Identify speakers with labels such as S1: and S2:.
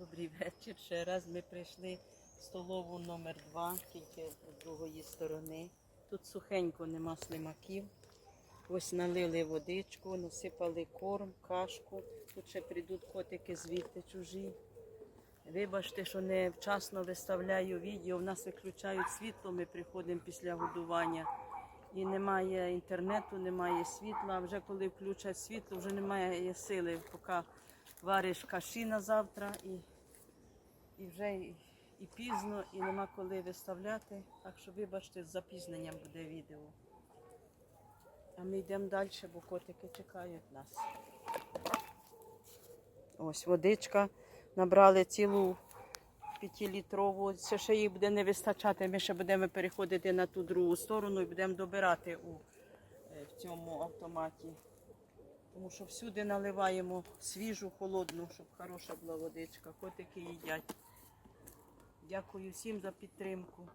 S1: Добрий вечір. Ще раз ми прийшли в столову номер 2 тільки з другої сторони. Тут сухенько нема слимаків. Ось налили водичку, насипали корм, кашку. Тут ще прийдуть котики звідти чужі. Вибачте, що не вчасно виставляю відео. В нас виключають світло, ми приходимо після годування. І немає інтернету, немає світла. Вже коли включать світло, вже немає сили, поки вариш каші на завтра і, і вже і, і пізно, і нема коли виставляти. Так що, вибачте, з запізненням буде відео. А ми йдемо далі, бо котики чекають нас. Ось водичка. Набрали цілу п'ятилітрову. Це ще їй буде не вистачати. Ми ще будемо переходити на ту другу сторону і будемо добирати у, е, в цьому автоматі. Тому що всюди наливаємо свіжу, холодну, щоб хороша була водичка. Котики їдять. Дякую всім за підтримку.